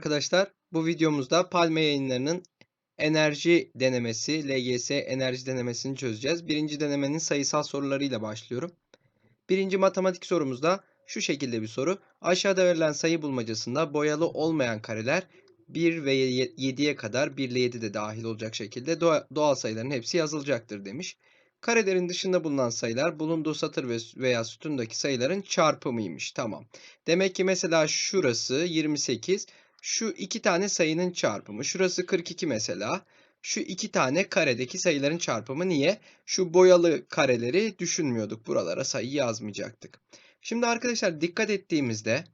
arkadaşlar. Bu videomuzda Palme Yayınları'nın enerji denemesi, LGS enerji denemesini çözeceğiz. Birinci denemenin sayısal sorularıyla başlıyorum. Birinci matematik sorumuzda şu şekilde bir soru. Aşağıda verilen sayı bulmacasında boyalı olmayan kareler 1 ve 7'ye kadar 1 ile 7 de dahil olacak şekilde doğa- doğal sayıların hepsi yazılacaktır demiş. Karelerin dışında bulunan sayılar bulunduğu satır ve veya sütundaki sayıların çarpımıymış. Tamam. Demek ki mesela şurası 28, şu iki tane sayının çarpımı. Şurası 42 mesela. Şu iki tane karedeki sayıların çarpımı niye? Şu boyalı kareleri düşünmüyorduk. Buralara sayı yazmayacaktık. Şimdi arkadaşlar dikkat ettiğimizde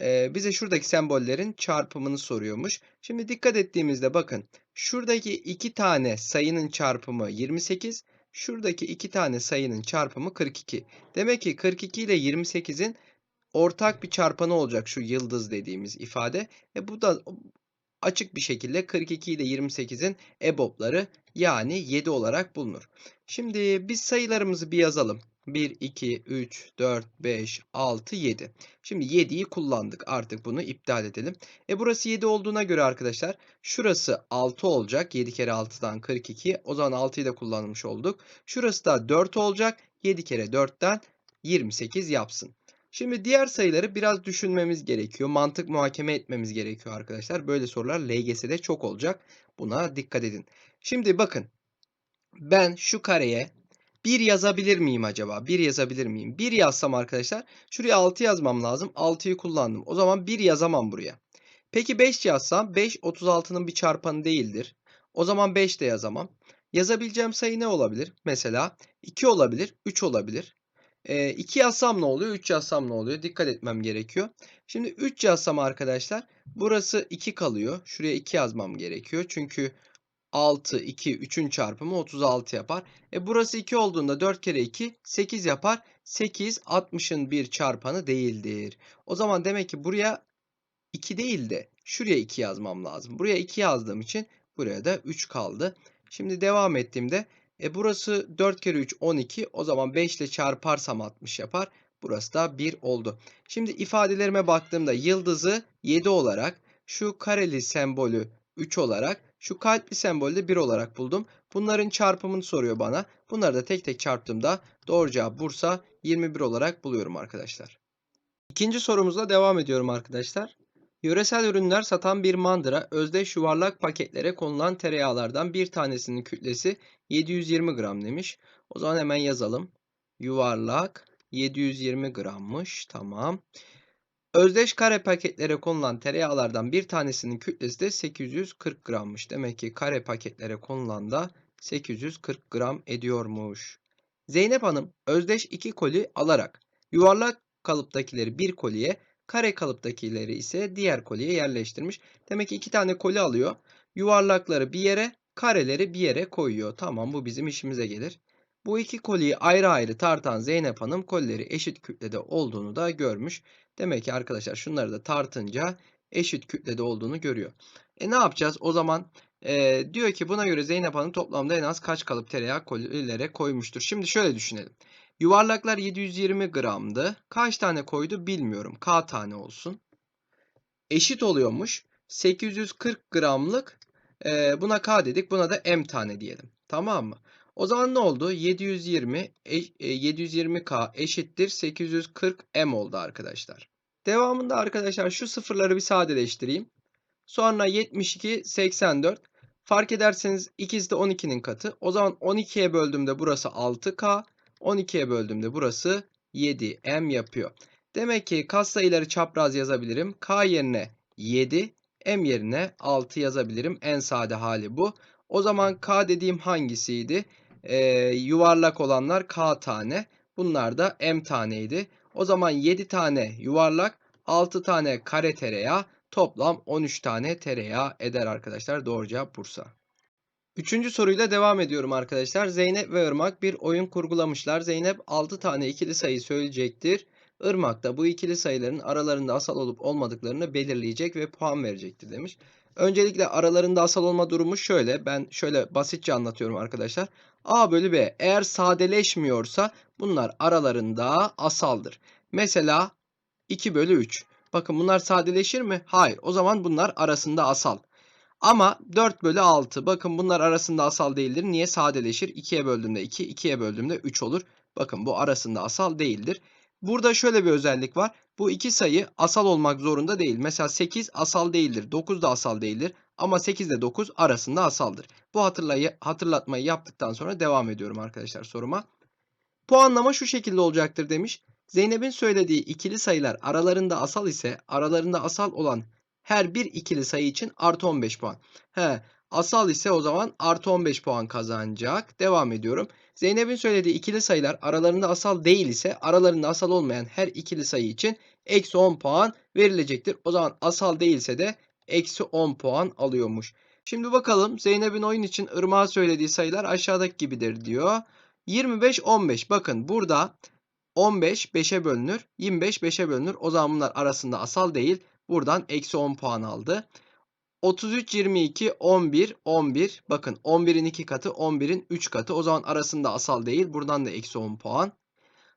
e, bize şuradaki sembollerin çarpımını soruyormuş. Şimdi dikkat ettiğimizde bakın. Şuradaki iki tane sayının çarpımı 28. Şuradaki iki tane sayının çarpımı 42. Demek ki 42 ile 28'in ortak bir çarpanı olacak şu yıldız dediğimiz ifade. E bu da açık bir şekilde 42 ile 28'in EBOB'ları yani 7 olarak bulunur. Şimdi biz sayılarımızı bir yazalım. 1, 2, 3, 4, 5, 6, 7. Şimdi 7'yi kullandık. Artık bunu iptal edelim. E burası 7 olduğuna göre arkadaşlar şurası 6 olacak. 7 kere 6'dan 42. O zaman 6'yı da kullanmış olduk. Şurası da 4 olacak. 7 kere 4'ten 28 yapsın. Şimdi diğer sayıları biraz düşünmemiz gerekiyor. Mantık muhakeme etmemiz gerekiyor arkadaşlar. Böyle sorular LGS'de çok olacak. Buna dikkat edin. Şimdi bakın. Ben şu kareye 1 yazabilir miyim acaba? 1 yazabilir miyim? 1 yazsam arkadaşlar şuraya 6 yazmam lazım. 6'yı kullandım. O zaman 1 yazamam buraya. Peki 5 yazsam 5 36'nın bir çarpanı değildir. O zaman 5 de yazamam. Yazabileceğim sayı ne olabilir? Mesela 2 olabilir, 3 olabilir. 2 yazsam ne oluyor? 3 yazsam ne oluyor? Dikkat etmem gerekiyor. Şimdi 3 yazsam arkadaşlar burası 2 kalıyor. Şuraya 2 yazmam gerekiyor. Çünkü 6, 2, 3'ün çarpımı 36 yapar. E burası 2 olduğunda 4 kere 2 8 yapar. 8 60'ın bir çarpanı değildir. O zaman demek ki buraya 2 değil de şuraya 2 yazmam lazım. Buraya 2 yazdığım için buraya da 3 kaldı. Şimdi devam ettiğimde e burası 4 kere 3 12. O zaman 5 ile çarparsam 60 yapar. Burası da 1 oldu. Şimdi ifadelerime baktığımda yıldızı 7 olarak, şu kareli sembolü 3 olarak, şu kalpli sembolü de 1 olarak buldum. Bunların çarpımını soruyor bana. Bunları da tek tek çarptığımda doğru cevap Bursa 21 olarak buluyorum arkadaşlar. İkinci sorumuzla devam ediyorum arkadaşlar. Yöresel ürünler satan bir mandıra özdeş yuvarlak paketlere konulan tereyağlardan bir tanesinin kütlesi 720 gram demiş. O zaman hemen yazalım. Yuvarlak 720 grammış. Tamam. Özdeş kare paketlere konulan tereyağlardan bir tanesinin kütlesi de 840 grammış. Demek ki kare paketlere konulan da 840 gram ediyormuş. Zeynep Hanım özdeş iki koli alarak yuvarlak kalıptakileri bir koliye, kare kalıptakileri ise diğer koliye yerleştirmiş. Demek ki iki tane koli alıyor. Yuvarlakları bir yere, kareleri bir yere koyuyor. Tamam bu bizim işimize gelir. Bu iki koliyi ayrı ayrı tartan Zeynep Hanım kolileri eşit kütlede olduğunu da görmüş. Demek ki arkadaşlar şunları da tartınca eşit kütlede olduğunu görüyor. E ne yapacağız? O zaman e, diyor ki buna göre Zeynep Hanım toplamda en az kaç kalıp tereyağı kolilere koymuştur. Şimdi şöyle düşünelim. Yuvarlaklar 720 gramdı. Kaç tane koydu bilmiyorum. K tane olsun. Eşit oluyormuş. 840 gramlık e, buna K dedik. Buna da M tane diyelim. Tamam mı? O zaman ne oldu? 720 e, 720K eşittir 840 M oldu arkadaşlar. Devamında arkadaşlar şu sıfırları bir sadeleştireyim. Sonra 72 84 fark ederseniz ikisi de 12'nin katı. O zaman 12'ye böldüğümde burası 6K. 12'ye böldüğümde burası 7M yapıyor. Demek ki katsayıları çapraz yazabilirim. K yerine 7, M yerine 6 yazabilirim. En sade hali bu. O zaman K dediğim hangisiydi? Ee, yuvarlak olanlar K tane. Bunlar da M taneydi. O zaman 7 tane yuvarlak, 6 tane kare tereyağı, toplam 13 tane tereyağı eder arkadaşlar. Doğru cevap Bursa. Üçüncü soruyla devam ediyorum arkadaşlar. Zeynep ve Irmak bir oyun kurgulamışlar. Zeynep 6 tane ikili sayı söyleyecektir. Irmak da bu ikili sayıların aralarında asal olup olmadıklarını belirleyecek ve puan verecektir demiş. Öncelikle aralarında asal olma durumu şöyle. Ben şöyle basitçe anlatıyorum arkadaşlar. A bölü B eğer sadeleşmiyorsa bunlar aralarında asaldır. Mesela 2 bölü 3. Bakın bunlar sadeleşir mi? Hayır. O zaman bunlar arasında asal. Ama 4 bölü 6. Bakın bunlar arasında asal değildir. Niye? Sadeleşir. 2'ye böldüğümde 2, 2'ye böldüğümde 3 olur. Bakın bu arasında asal değildir. Burada şöyle bir özellik var. Bu iki sayı asal olmak zorunda değil. Mesela 8 asal değildir. 9 da asal değildir. Ama 8 ile 9 arasında asaldır. Bu hatırlayı, hatırlatmayı yaptıktan sonra devam ediyorum arkadaşlar soruma. Puanlama şu şekilde olacaktır demiş. Zeynep'in söylediği ikili sayılar aralarında asal ise aralarında asal olan her bir ikili sayı için artı 15 puan. He, asal ise o zaman artı 15 puan kazanacak. Devam ediyorum. Zeynep'in söylediği ikili sayılar aralarında asal değil ise aralarında asal olmayan her ikili sayı için eksi 10 puan verilecektir. O zaman asal değilse de eksi 10 puan alıyormuş. Şimdi bakalım Zeynep'in oyun için Irmak'a söylediği sayılar aşağıdaki gibidir diyor. 25, 15. Bakın burada 15 5'e bölünür. 25 5'e bölünür. O zaman bunlar arasında asal değil. Buradan eksi 10 puan aldı. 33, 22, 11, 11. Bakın 11'in 2 katı, 11'in 3 katı. O zaman arasında asal değil. Buradan da eksi 10 puan.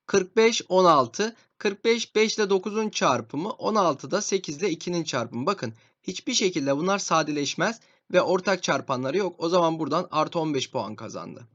45, 16. 45, 5 ile 9'un çarpımı. 16 da 8 ile 2'nin çarpımı. Bakın hiçbir şekilde bunlar sadeleşmez ve ortak çarpanları yok. O zaman buradan artı 15 puan kazandı.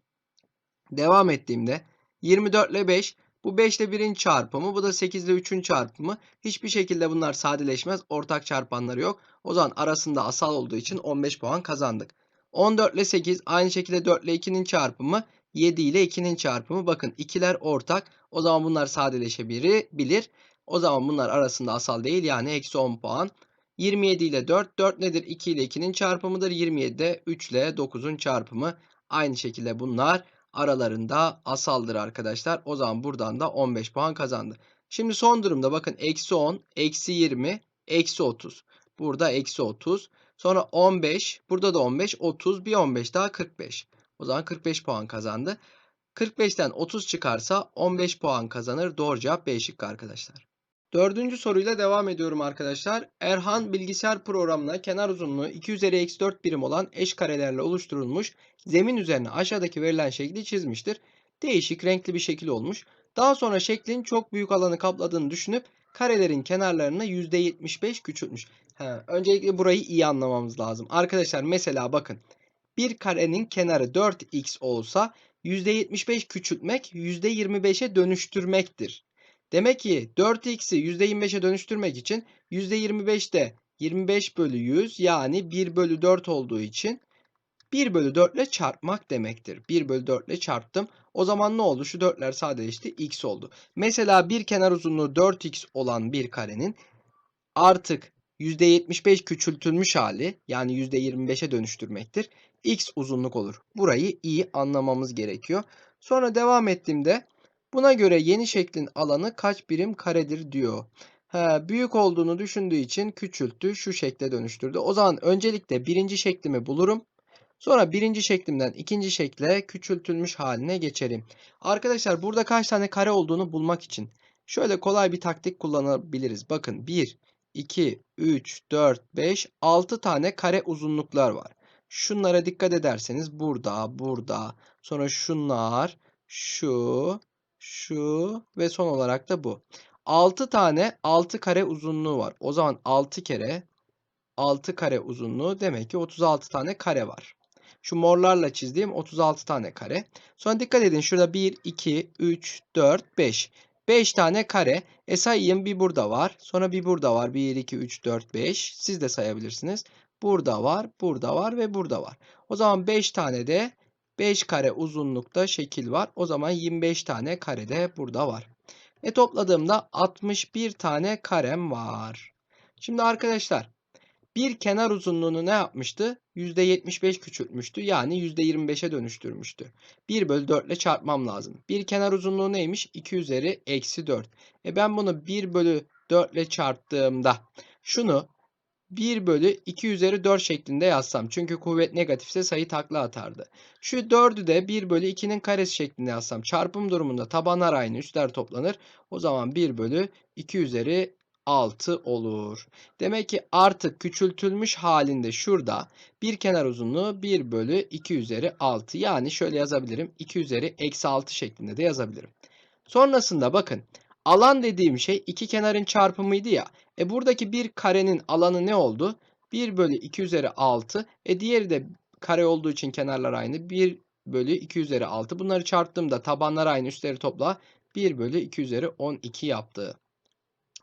Devam ettiğimde 24 ile 5 bu 5 ile 1'in çarpımı bu da 8 ile 3'ün çarpımı. Hiçbir şekilde bunlar sadeleşmez. Ortak çarpanları yok. O zaman arasında asal olduğu için 15 puan kazandık. 14 ile 8 aynı şekilde 4 ile 2'nin çarpımı 7 ile 2'nin çarpımı. Bakın ikiler ortak. O zaman bunlar sadeleşebilir. O zaman bunlar arasında asal değil yani eksi 10 puan. 27 ile 4. 4 nedir? 2 ile 2'nin çarpımıdır. 27 de 3 ile 9'un çarpımı. Aynı şekilde bunlar aralarında asaldır arkadaşlar. O zaman buradan da 15 puan kazandı. Şimdi son durumda bakın eksi 10, eksi 20, eksi 30. Burada eksi 30. Sonra 15. Burada da 15. 30. Bir 15 daha 45. O zaman 45 puan kazandı. 45'ten 30 çıkarsa 15 puan kazanır. Doğru cevap B şıkkı arkadaşlar. Dördüncü soruyla devam ediyorum arkadaşlar. Erhan bilgisayar programına kenar uzunluğu 2 üzeri eksi 4 birim olan eş karelerle oluşturulmuş zemin üzerine aşağıdaki verilen şekli çizmiştir. Değişik renkli bir şekil olmuş. Daha sonra şeklin çok büyük alanı kapladığını düşünüp karelerin kenarlarını %75 küçültmüş. Ha, öncelikle burayı iyi anlamamız lazım. Arkadaşlar mesela bakın bir karenin kenarı 4x olsa %75 küçültmek %25'e dönüştürmektir. Demek ki 4x'i %25'e dönüştürmek için %25'te 25 bölü 100 yani 1 bölü 4 olduğu için 1 bölü 4 ile çarpmak demektir. 1 bölü 4 ile çarptım. O zaman ne oldu? Şu 4'ler sadeleşti. X oldu. Mesela bir kenar uzunluğu 4x olan bir karenin artık %75 küçültülmüş hali yani %25'e dönüştürmektir. X uzunluk olur. Burayı iyi anlamamız gerekiyor. Sonra devam ettiğimde buna göre yeni şeklin alanı kaç birim karedir diyor. He, büyük olduğunu düşündüğü için küçülttü. Şu şekle dönüştürdü. O zaman öncelikle birinci şeklimi bulurum. Sonra birinci şeklimden ikinci şekle küçültülmüş haline geçerim. Arkadaşlar burada kaç tane kare olduğunu bulmak için şöyle kolay bir taktik kullanabiliriz. Bakın 1, 2, 3, 4, 5, 6 tane kare uzunluklar var. Şunlara dikkat ederseniz burada, burada, sonra şunlar, şu, şu ve son olarak da bu. 6 tane 6 kare uzunluğu var. O zaman 6 kere 6 kare uzunluğu demek ki 36 tane kare var. Şu morlarla çizdiğim 36 tane kare. Sonra dikkat edin şurada 1, 2, 3, 4, 5. 5 tane kare. E sayayım bir burada var. Sonra bir burada var. 1, 2, 3, 4, 5. Siz de sayabilirsiniz. Burada var, burada var ve burada var. O zaman 5 tane de 5 kare uzunlukta şekil var. O zaman 25 tane kare de burada var. E topladığımda 61 tane karem var. Şimdi arkadaşlar bir kenar uzunluğunu ne yapmıştı? %75 küçültmüştü. Yani %25'e dönüştürmüştü. 1 bölü 4 ile çarpmam lazım. Bir kenar uzunluğu neymiş? 2 üzeri eksi 4. E ben bunu 1 bölü 4 ile çarptığımda şunu 1 bölü 2 üzeri 4 şeklinde yazsam. Çünkü kuvvet negatifse sayı takla atardı. Şu 4'ü de 1 bölü 2'nin karesi şeklinde yazsam. Çarpım durumunda tabanlar aynı üstler toplanır. O zaman 1 bölü 2 üzeri 6 olur. Demek ki artık küçültülmüş halinde şurada bir kenar uzunluğu 1 bölü 2 üzeri 6. Yani şöyle yazabilirim. 2 üzeri eksi 6 şeklinde de yazabilirim. Sonrasında bakın alan dediğim şey iki kenarın çarpımıydı ya. E buradaki bir karenin alanı ne oldu? 1 bölü 2 üzeri 6. E diğeri de kare olduğu için kenarlar aynı. 1 bölü 2 üzeri 6. Bunları çarptığımda tabanlar aynı üstleri topla. 1 bölü 2 üzeri 12 yaptı.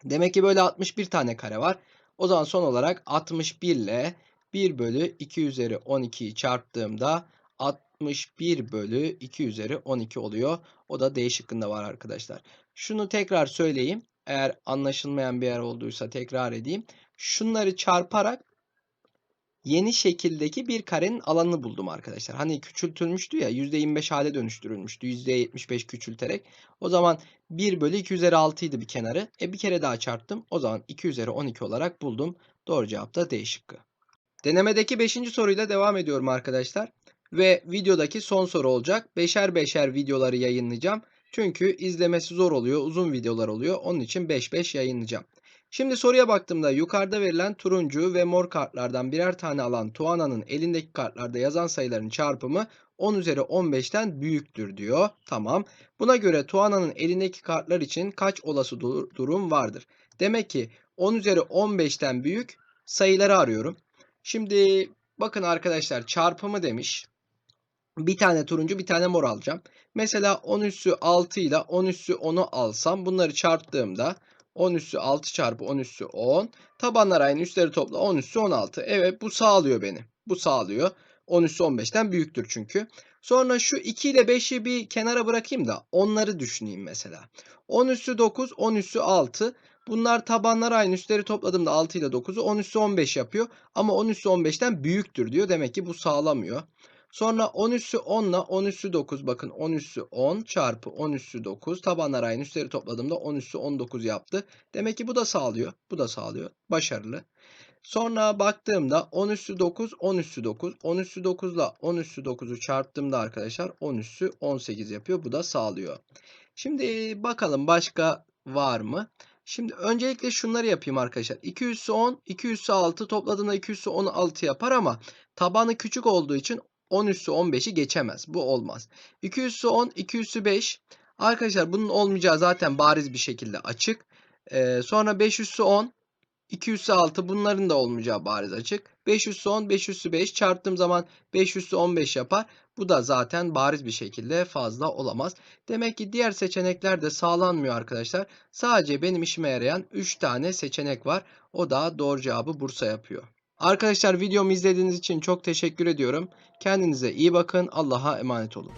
Demek ki böyle 61 tane kare var. O zaman son olarak 61 ile 1 bölü 2 üzeri 12'yi çarptığımda 61 bölü 2 üzeri 12 oluyor. O da D şıkkında var arkadaşlar. Şunu tekrar söyleyeyim. Eğer anlaşılmayan bir yer olduysa tekrar edeyim. Şunları çarparak yeni şekildeki bir karenin alanını buldum arkadaşlar. Hani küçültülmüştü ya %25 hale dönüştürülmüştü. %75 küçülterek. O zaman 1 bölü 2 üzeri 6 idi bir kenarı. E bir kere daha çarptım. O zaman 2 üzeri 12 olarak buldum. Doğru cevap da D şıkkı. Denemedeki 5. soruyla devam ediyorum arkadaşlar. Ve videodaki son soru olacak. Beşer beşer videoları yayınlayacağım. Çünkü izlemesi zor oluyor. Uzun videolar oluyor. Onun için 5-5 yayınlayacağım. Şimdi soruya baktığımda yukarıda verilen turuncu ve mor kartlardan birer tane alan Tuana'nın elindeki kartlarda yazan sayıların çarpımı 10 üzeri 15'ten büyüktür diyor. Tamam. Buna göre Tuana'nın elindeki kartlar için kaç olası dur- durum vardır? Demek ki 10 üzeri 15'ten büyük sayıları arıyorum. Şimdi bakın arkadaşlar çarpımı demiş. Bir tane turuncu bir tane mor alacağım. Mesela 10 üssü 6 ile 10 üssü 10'u alsam bunları çarptığımda 10 üssü 6 çarpı 10 üssü 10. Tabanlar aynı üstleri topla 10 üssü 16. Evet bu sağlıyor beni. Bu sağlıyor. 10 üssü 15'ten büyüktür çünkü. Sonra şu 2 ile 5'i bir kenara bırakayım da onları düşüneyim mesela. 10 üssü 9, 10 üssü 6. Bunlar tabanlar aynı üstleri topladığımda 6 ile 9'u 10 üssü 15 yapıyor. Ama 10 üssü 15'ten büyüktür diyor. Demek ki bu sağlamıyor. Sonra 10 üssü 10 ile 10 üssü 9 bakın 10 üssü 10 çarpı 10 üssü 9 tabanlar aynı üstleri topladığımda 10 üssü 19 yaptı. Demek ki bu da sağlıyor. Bu da sağlıyor. Başarılı. Sonra baktığımda 10 üssü 9 10 üssü 9 10 üssü 9 ile 10 üssü 9'u çarptığımda arkadaşlar 10 üssü 18 yapıyor. Bu da sağlıyor. Şimdi bakalım başka var mı? Şimdi öncelikle şunları yapayım arkadaşlar. 2 üssü 10, 2 üssü 6 topladığında 2 üssü 16 yapar ama tabanı küçük olduğu için 10 üssü 15'i geçemez. Bu olmaz. 2 üssü 10, 2 üssü 5. Arkadaşlar bunun olmayacağı zaten bariz bir şekilde açık. Ee, sonra 5 üssü 10, 2 üssü 6 bunların da olmayacağı bariz açık. 5 üssü 10, 5 üssü 5 çarptığım zaman 5 üssü 15 yapar. Bu da zaten bariz bir şekilde fazla olamaz. Demek ki diğer seçenekler de sağlanmıyor arkadaşlar. Sadece benim işime yarayan 3 tane seçenek var. O da doğru cevabı Bursa yapıyor. Arkadaşlar videomu izlediğiniz için çok teşekkür ediyorum. Kendinize iyi bakın. Allah'a emanet olun.